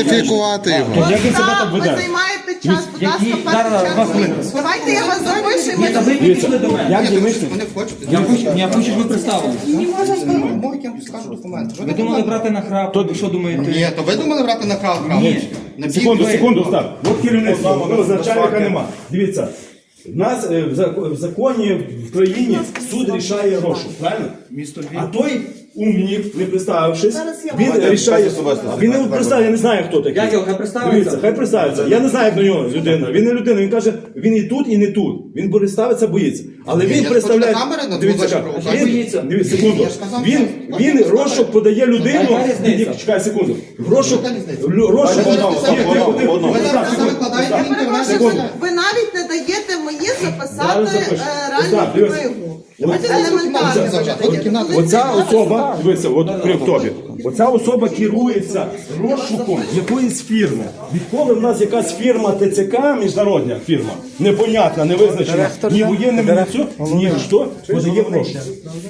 Ідентифікувати його. Як він себе так ви веде? займаєте час, будь ласка, Які- зараз, час. два хвилини. Давайте я вас запишу. Ні, та ви підійшли до мене. Як хочуть. Я хочу, я хочу, щоб ви представилися. Можуть, я вам скажу документи. Ви думали брати на храп, ви що думаєте? Ні, то ви думали брати на крав? Ні. На Секунду, ви- секунду, став. От керівництво, ну, начальника нема. Дивіться, в нас е, в зак- в законі в країні суд рішає гроші, правильно? Місто А той умник, не представившись, Зараз я він вам- рішає. А Він не представив, я не знаю, хто такий. Як його, хай представиться? Дивіться, хай представиться. Я не знаю, як до нього людина. Він не людина, він каже, він і тут, і не тут. Він представиться, боїться. Але Ні, він я представляє. хочу на камери, на Дивіться, двох як, очах він, боїться. дивіться, секунду. Я ж казав, Він, він розшук подає людину. Яка різниця? Ні, Чекай секунду. Розшук, Яка різниця? лю- розшук. Ви Ні, тихо, тихо, тихо. Ви зараз Секунду, викладаєте секунду. інтернет. Секунду. Ви навіть не даєте мені записати Зараз запишу. е, Остап, реальну дивись. книгу. Оця особа, дивися, от при тобі. Оця особа керується розшуком якоїсь фірми. Відколи в нас якась фірма ТЦК, міжнародна фірма, непонятна, не визначена, ні воєнним, ні все, ні що, подає в розшук.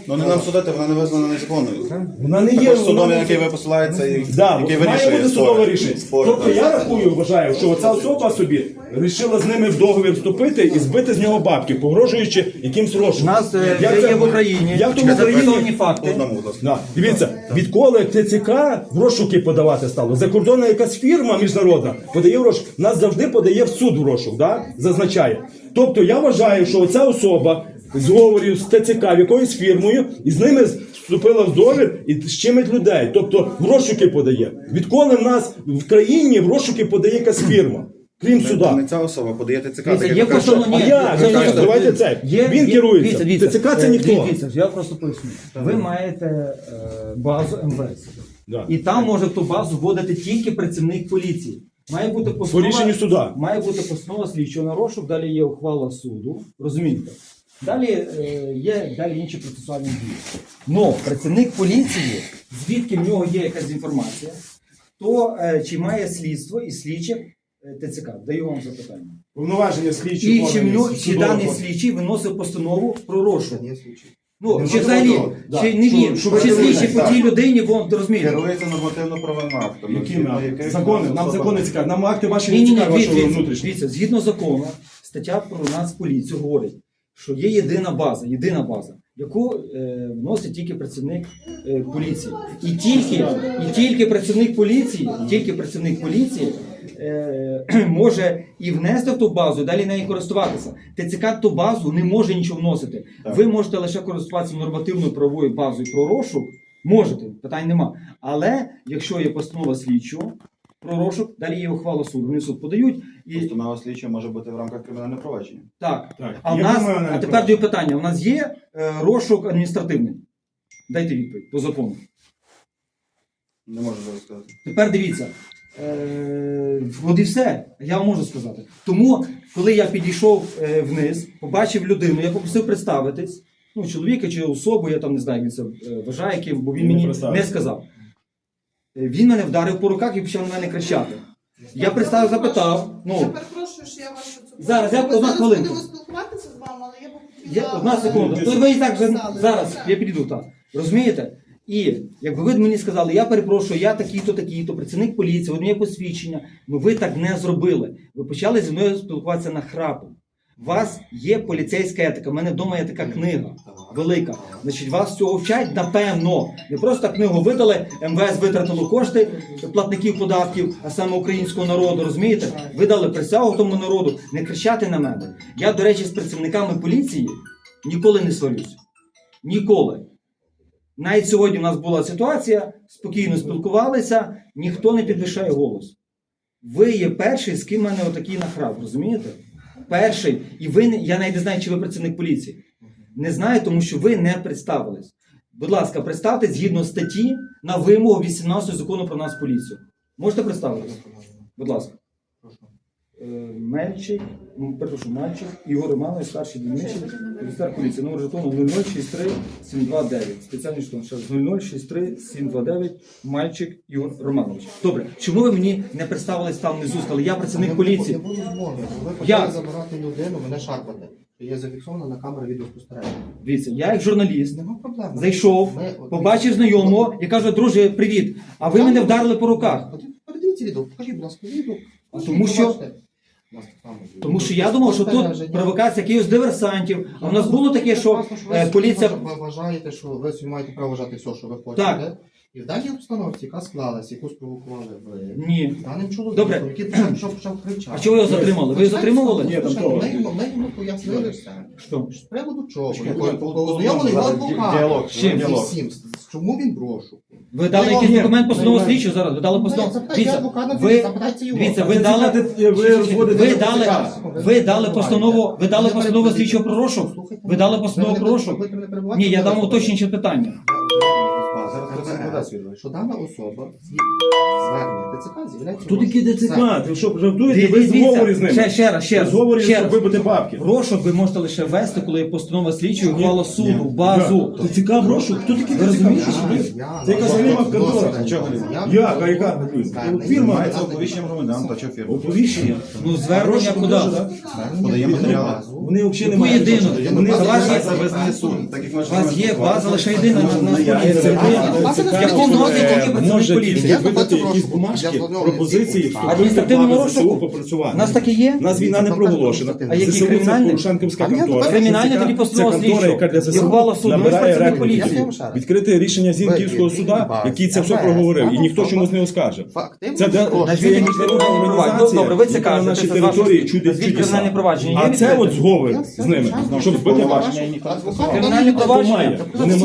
Ну не нам судити, вона не визнана незаконною. Вона не є судом, вона на не- який ви посилаєтеся, і який має вирішує бути судове рішення. Тобто я рахую, вважаю, що оця особа собі вирішила з ними в договір вступити і збити з нього бабки, погрожуючи якимсь розшуком. Е, Як вже є в Україні то в Україні? факти. Одному, будь ласка. Да. Дивіться, відколи ТЦК в розшуки подавати стало, закордонна якась фірма міжнародна подає в розшук, нас завжди подає в суд в розшук, да? зазначає. Тобто я вважаю, що оця особа зговорів з ТЦК в якоюсь фірмою і з ними вступила в договір і щемить людей. Тобто в розшуки подає. Відколи в нас в країні в розшуки подає якась фірма, крім суда. Не ця особа подає ТЦК. Дивіться, є постанова. Ні, ні, ні, ні. Давайте це. Він керується. дивіться, ТЦК це е, ніхто. Дивіться, я просто поясню. Ви маєте е, базу МВС. Да. І там може ту базу вводити тільки працівник поліції. Має бути По постанова, рішенню суда. має бути постанова слідчого на розшук, далі є ухвала суду. Розумієте? Далі е, є далі інші процесуальні дії. Но працівник поліції, звідки в нього є якась інформація, то е, чи має слідство і слідче е, ТЦК? Даю вам запитання. Повноваження слідчих І чи, в органів, нього- чи даний слідчий виносив постанову про розшук? Ну, Ну, чи взагалі, да. чи не Що- він, що чи ви слідчий по так. тій людині, вон, ти розумієш? Керується нормативно-правовим актом. Які згідно нам? яких Закони, нам особа- закони цікаві. Нам акти ваші Ні, не ні, ні, цікаві, дивіться, дивіться, згідно закону, стаття про Нацполіцію говорить, що є єдина база, єдина база, яку е, вносить тільки працівник е, поліції. І тільки, і тільки працівник поліції, тільки працівник поліції е, може і внести в ту базу, і далі нею користуватися. ТЦК ту базу не може нічого вносити. Так. Ви можете лише користуватися нормативною правовою базою про розшук, можете, питань нема. Але якщо є постанова слідчого про розшук, далі є ухвала суду. Вони суд подають і Постанова слідчого може бути в рамках кримінального провадження. так. Так. А в нас, а тепер даю питання: у нас є е, розшук адміністративний? Дайте відповідь по закону. Не можу зараз сказати. Тепер дивіться. Е, от і все, я вам можу сказати. Тому, коли я підійшов е, вниз, побачив людину, я попросив представитись. Ну, чоловіка чи особу, я там не знаю, він це е, вважає, ким, бо він мені не сказав. Е, Він мене вдарив по руках і почав на мене кричати. Я представив, запитав. Я Ну, перепрошую, що я вашу цю Зараз, я Ми зараз хвилинку. будемо спілкуватися з вами, але я б хотіла... Я, одна секунда. Ти То ви і так вже зараз, я підійду так. Розумієте? І якби ви мені сказали, я перепрошую, я такий-то, такий-то, працівник поліції, от моє посвідчення, ну ви так не зробили. Ви почали зі мною спілкуватися на храпу. У вас є поліцейська етика. У мене вдома є така книга велика. Значить, вас цього вчать напевно. Не просто книгу видали, МВС витратило кошти платників податків, а саме українського народу. Розумієте? Видали присягу тому народу. Не кричати на мене. Я, до речі, з працівниками поліції ніколи не сварюсь. Ніколи. Навіть сьогодні у нас була ситуація, спокійно спілкувалися, ніхто не підвищає голос. Ви є перший, з ким мене отакий нахрап, розумієте? Перший. І ви я навіть не знаю, чи ви працівник поліції. Не знаю, тому що ви не представились. Будь ласка, представте згідно статті на вимогу 18 закону про нас поліцію. Можете представитись? Будь ласка. Е, Мельчик, м, перепрошую, Мальчик, Ігор Романович, старший дільничий, офіцер поліції, номер жетону 0063 729. Спеціальний жетон, ще раз 0063 729, Мальчик Ігор Романович. Добре, чому ви мені не представились там внизу, сказали, я працівник поліції? Не було змоги. Ви Як? забирати людину, мене шарпати. Є зафіксовано на камері відеоспостереження. Дивіться, я як журналіст Нема проблем. зайшов, Ми- от- побачив знайомого і кажу, друже, привіт, а ви мене вдарили по руках. Подивіться відео, покажіть, будь ласка, відео. Тому що- Побачите. Тому що я думав, що тут провокація якихось диверсантів. А в нас було таке, що Власне, е, поліція. ви вважаєте, що ви собі маєте право вважати все, що ви хочете. Так. І в даній обстановці, яка склалась, яку спровокували ви Ні. даним чоловіком, Добре. який почав, що почав кричати. А чого його затримали? Ви його затримували? Ні, там того. Ми йому- ми йому пояснили все. Що? З приводу чого? Чекай, Його- по- по- Познайомили його зараз адвокат. діалог, З чим? діалог. Всім. Чому він в розшуку? Ви дали якийсь документ постанову слідчу зараз? Ви дали постанову? Запитайте Дивіться, адвоката, ви, запитайте його. дивіться, ви дали, ви розводите ви дали, ви дали постанову, ви дали постанову слідчого про розшук? Ви дали постанову про розшук? Ні, я дам уточнююче питання. Зараз що дана особа звернення ТЦК з'являється. Тут які ДЦК? Ти що, жартуєте? Ви в зговорі з ними? ще, ще раз, ще В раз, зговорі, ще щоб раз. вибити бабки. Розшук ви можете лише вести, коли є постанова слідчого ухвала суду, базу. Ти цікав розшук? Хто такий Ви ТЦК? розумієте, Це якась галіма контора. Чого? Як? А яка? Фірма. Мається оповіщення громадян та що фірма. Оповіщення. Ну, звернення куди? Подає матеріали. Вони взагалі не мають. Вони Це ми У вас є база лише єдина на, на Це поліції. Тільки може видати якісь бумажки, пропозиції. Адміністративному розшуку? попрацювати. У нас таке є? У нас війна не проголошена. А які кримінальні? Порошенківська А контора. кримінальні тоді постанова слідчого. яка для І ЗСУ суду. Набирає рекрутів. поліції. Відкрите рішення Зінківського суда, який це все проговорив, і ніхто чомусь не. Фактивно, Це є міжнародна організація, добре, ви це яка на нашій території чудить чудеса. провадження. А це от зговір з ними, щоб збити ваші. Кримінальні провадження? Вони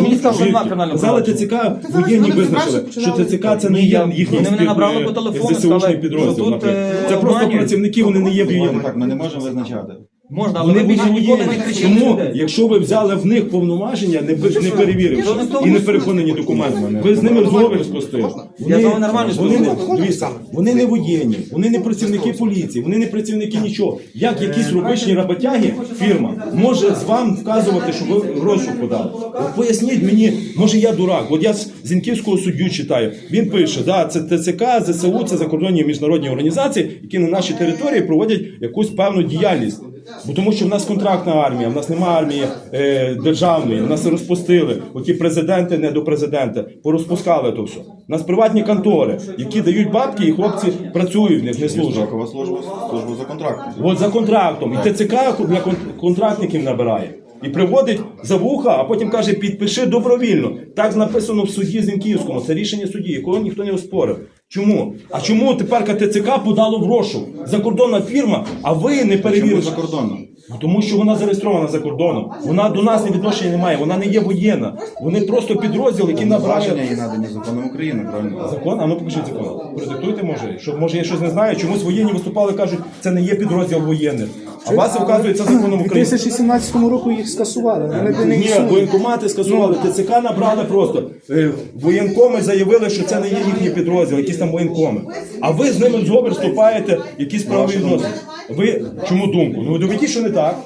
мені сказав, що немає кримінального Казали провадження. ТЦК, воєнні вони визначили, що. ТЦК це не є я- їхній вони мене набрали по телефону, ЗСУшний сказали, підрозділ, що тут, наприклад. е, Це просто обманюють. працівники, вони не є в воєнні. Так, ми не можемо визначати. Можна, але Вони більше ніколи не воєнні. Тому, якщо ви взяли в них повноваження, не, ви- не перевіривши і не переконані документами, ви з ними зговір спустили. Я з вами нормально вони, не, спілкуюся. дивіться, вони не воєнні, вони не працівники поліції, вони не працівники нічого. Як якісь робочі роботяги, фірма може з вам вказувати, що ви гроші подали. От поясніть мені, може я дурак. От я з Зінківського суддю читаю. Він пише, да, це ТЦК, ЗСУ, це закордонні міжнародні організації, які на нашій території проводять якусь певну діяльність. Бо тому що в нас контрактна армія, в нас немає армії е, державної, нас розпустили. Оті президенти не до президента, порозпускали то все. У нас приватні контори, які дають бабки, і хлопці працюють в них, не служать. Служба, служба за контрактом. От за контрактом. І ТЦК для кон- контрактників набирає. І приводить за вуха, а потім каже, підпиши добровільно. Так написано в суді Зінківському. Це рішення судді, якого ніхто не оспорив. Чому? А чому тепер ТЦК подало в розшук? Закордонна фірма, а ви не перевірили? за кордоном? Ну, Тому що вона зареєстрована за кордоном. Вона до нас не відношення не має, вона не є воєнна. Вони просто підрозділ, який Повноваження набирає їй надані законом України, правильно? закон. А ну покажіть закон. Продиктуйте, може. Що може я щось не знаю. Чомусь воєнні виступали, кажуть, це не є підрозділ воєнних. А вас вказується законом У України. 2017 році їх скасували. Вони не Ні, існують. воєнкомати скасували, ТЦК набрали просто. Е, Воєнкоми заявили, що це не є їхній підрозділ, якісь там воєнкоми. А ви з ними зговір вступаєте, якісь правові відносини. Ви чому думку? Ну доведіть, що не так.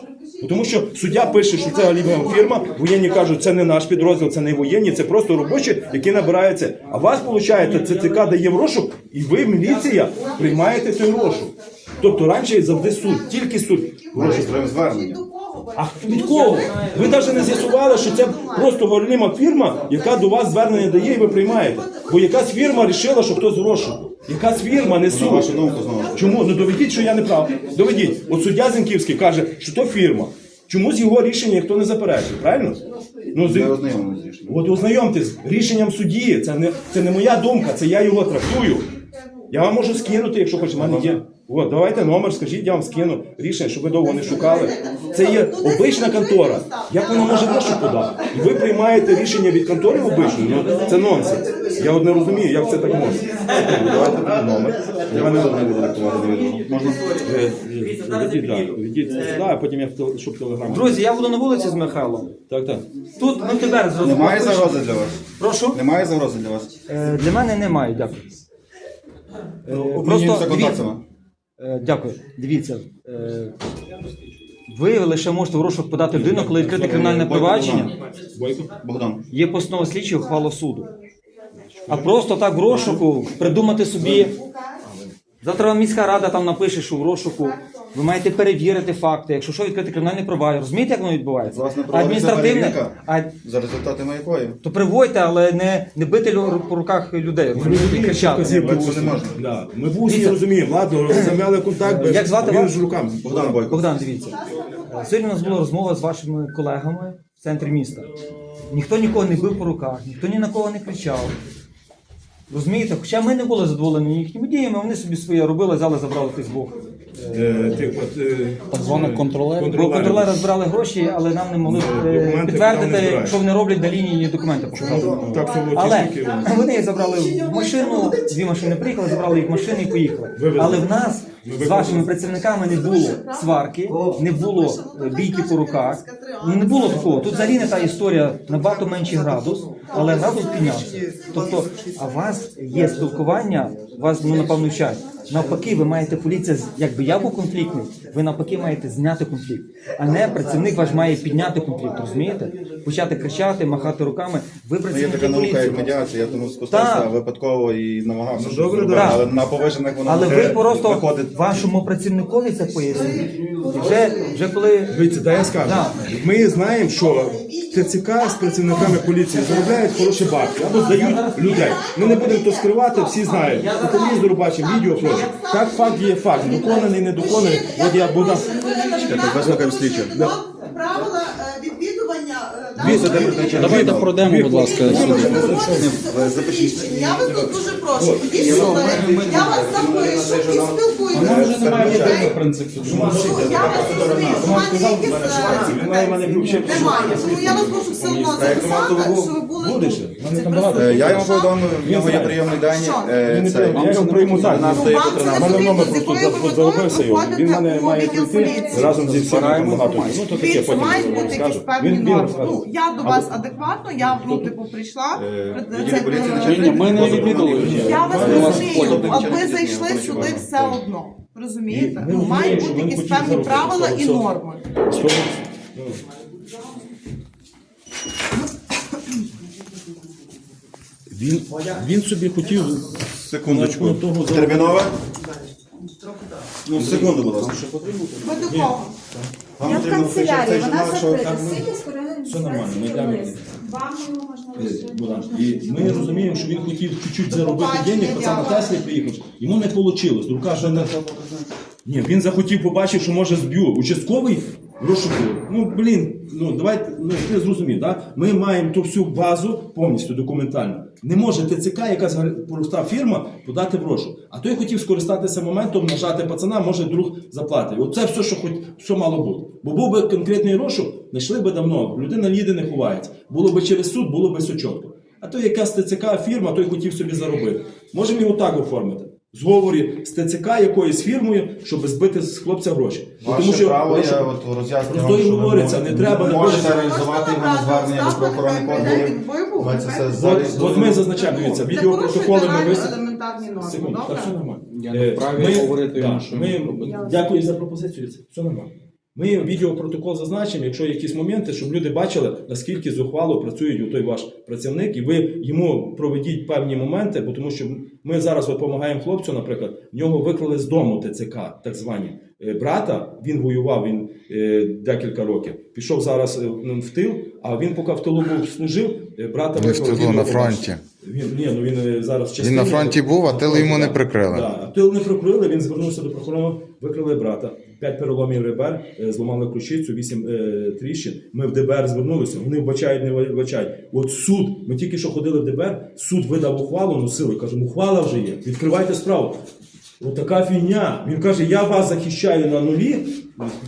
Бо Тому що суддя пише, що це алібна фірма, воєнні кажуть, це не наш підрозділ, це не воєнні, це просто робочі, які набираються. А вас, виходить, ЦЦК дає в розшук, і ви, міліція, приймаєте той розшук. Тобто раніше завжди суд, тільки суд. Реєструємо звернення. А від кого? Ви навіть не з'ясували, що це просто горліма фірма, яка до вас звернення дає і ви приймаєте. Бо якась фірма вирішила, що хтось з розшуку. Якась фірма не На суд. вашу думку знову. Чому? Ну доведіть, що я не прав. Доведіть. От суддя Зінківський каже, що то фірма. Чомусь його рішення ніхто не заперечує, правильно? Ну, з- Не ознайомлені з рішенням. От ознайомтесь рішенням судді. Це не, це не моя думка, це я його трактую. Я вам можу скинути, якщо хочете, в мене є. От, давайте номер, скажіть, я вам скину рішення, щоб ви довго не шукали. Це є обична контора. Як вона може гроші подати? І ви приймаєте рішення від контори обичної? Ну, це нонсенс. Я от не розумію, як це так можна. Давайте номер. Я мене не буду диктувати не відомо. Можна? Е, так, ведіть сюди, а потім я в щоб телеграм. Друзі, я буду на вулиці з Михайлом. Так, так. Тут ми тепер зрозуміли. Немає загрози для вас? Прошу. Немає загрози для вас? Е, Для мене немає, дякую. Е, Обмінюємося дивіться, контактами. Е, дякую. Дивіться. е, Ви лише можете в розшук подати людину, коли відкрите кримінальне провадження. Бойко? Богдан. Є постанова слідчого ухвала суду. А просто так в розшуку придумати собі Завтра вам міська рада там напише, що в розшуку. Ви маєте перевірити факти. Якщо що, відкрити кримінальне провадження. Розумієте, як воно відбувається? Власне, проводиться Адміністративне. перевірка. А, За результатами якої? то приводьте, але не, не бити лю- по руках людей. Ми розумієте, і кричати. Це не можна. Да. Ми в Дивіться. розуміємо, ладно, замяли контакт, без- Як звати він вас? руками. Богдан Бойко. Богдан, дивіться. Е, Сьогодні у нас була розмова з вашими колегами в центрі міста. Ніхто нікого не бив по руках, ніхто ні на кого не кричав. Розумієте? Хоча ми не були задоволені їхніми діями, вони собі своє робили, взяли, забрали тих двох. Е, тих от, е, Так званих контролерів. Бо контролери збирали гроші, але нам не могли е, Документи нам не підтвердити, збирають. що вони роблять на лінії документи показали. Так, що от Але тільки- вони їх забрали в машину, дві машини приїхали, забрали їх в машину і поїхали. Вивезли. Але в нас з вашими працівниками не було сварки, не було е, бійки по руках. Ну, Не було такого. Тут взагалі не та історія набагато менший градус, але градус піднявся. Тобто, а у вас є спілкування, вас ну напевно вчать. Навпаки, ви маєте поліція, з- якби я був конфліктний, ви навпаки маєте зняти конфлікт, а не працівник ваш має підняти конфлікт, розумієте? Почати кричати, махати руками. Ви Ну, Є працівники така наука, як медіація, я тому спустився випадково і намагався щось добре, зробити, да. але на повижених воно Але ви просто виходить. Вашому працівникові це пояснити? Вже, вже коли Дивіться, да я скажу. Да. Ми знаємо, що ТЦК з працівниками поліції заробляють хороші бабки або здають людей. Ми не будемо то скривати, всі знають. По телевізору бачимо, відео прочі. Так факт є факт. Доконаний, недоконаний. От я буду. Чекайте, вислухаємо слідчого. Правила е, відвідування е, Дивіться, даної де призначення Давайте пройдемо, будь ласка, сюди. Я вас тут дуже прошу. Ідіть сюди. Я вас запишу і спілкуюся. Ми вже немає принципу. Ну, Я вас розумію. У мене якісь е, Він має ключі. немає. Тому я вас прошу все одно записати, що ви були тут. Е, Я йому повідомив, в нього є прийомний день. Е, Він це- Я його прийму так. Ну, У мене номер просто загубився його. Він мене має прийти разом зі всіми багато. Ну то таке потім мають вам бути якісь скажу. певні Ну, я до вас адекватно, я ну, типу, прийшла. Е, Це- Ні, ми не відвідали. Я вас розумію, а ви зайшли сюди все одно. Розумієте? Ну, мають бути якісь певні правила і норми. Ну. Він, він собі хотів Секундочку. Ну, того Термінове? Ну, секунду, будь ласка. Ви до кого? Вам Я в потрібно канцелярії, вона закрита. Сидіть з Все нормально, ми йдемо. Вам його можна. Богдан, І ми розуміємо, що він хотів чуть-чуть заробити денег, пацан на. Теслі приїхав. Йому не вийшло. Рука вже не. Ні, він захотів, побачив, що може зб'ю. Участковий розшукує. Ну, блін, ну давайте, ну ти зрозумів, так? Ми маємо ту всю базу повністю документально. Не може ТЦК, якась проста фірма, подати в розшук. А той хотів скористатися моментом, нажати пацана, може друг заплатить. Оце все, що хоч що мало бути. Бо був би конкретний розшук, знайшли би давно. Людина їде, не ховається. Було би через суд, було би все чітко. А то якась ТЦК фірма, той хотів собі заробити. Можемо його так оформити. Зговорі з ТЦК якоюсь фірмою, щоб збити з хлопця гроші. Ваше Тому що право, я от роз'яснюю Просто вам, і що ви говориться, не треба не можете реалізувати його на звернення до правоохоронних органів. Ви це все От, зараз от ми зазначаємо, дивіться, Це відеопротоколи ми реально елементарні норми, Секунду, так все добре? нормально. Я не Е, вправі ми- говорити йому, що ми. Дякую за пропозицію. Це все нормально. Ми відеопротокол зазначимо, якщо якісь моменти, щоб люди бачили, наскільки зухвало працює той ваш працівник, і ви йому проведіть певні моменти, бо тому що ми зараз допомагаємо хлопцю, наприклад, в нього викрали з дому ТЦК, так звані. Е, Брата він воював він е, декілька років. Пішов зараз е, в тил, а він поки в тилу був служив, брата Не в тилу, він на фронті. Він ні, ну він зараз в Він на фронті був, а тил йому не прикрили. Да, а тил не прикрили, він звернувся до прокурора, викрили брата. П'ять переломів ребер, е, зламали ключицю, вісім е, тріщин. Ми в ДБР звернулися, вони вбачають, не вбачають. От суд, ми тільки що ходили в ДБР, суд видав ухвалу, носили, кажемо, ухвала вже є, відкривайте справу. От така фігня. Він каже, я вас захищаю на нулі,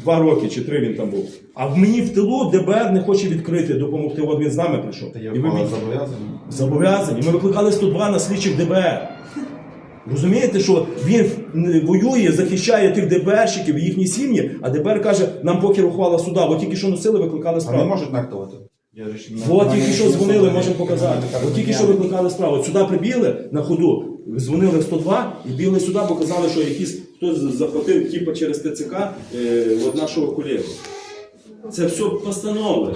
два роки чи три він там був. А в мені в тилу ДБР не хоче відкрити, допомогти. От він з нами прийшов. І ви зобов'язані. Зобов'язані. Ми викликали 102 на слідчих ДБР. Розумієте, що він воює, захищає тих ДБРщиків і їхні сім'ї, а ДБР каже, нам похер ухвала суда. От тільки що носили, викликали А не можуть не- От тільки що дзвонили, можемо показати. От тільки що викликали справу. Сюди прибігли на ходу, дзвонили в 102 і бігли сюди, бо казали, що якийсь хтось захватив типа через ТЦК е, от нашого колегу. Це все постанови.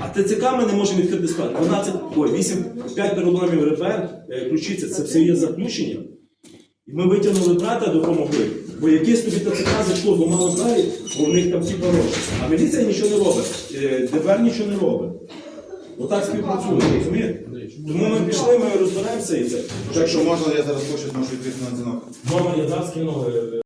А ТЦК ми не можемо відкрити справу. 12, ой, 8, 5 переломів ребер, е, ключиця, це все є заключення. І ми витягнули брата, допомогли. Бо якесь тобі ТЦК зайшло, бо мало знає, бо в них там ті порожні. А міліція нічого не робить. Е, ДБР нічого не робить. Отак співпрацює, розумієте? Тому ми пішли, ми розберемося і це. Якщо можна, я зараз хочу, зможу відкрити на дзвінок. Номер я дав скинув. е,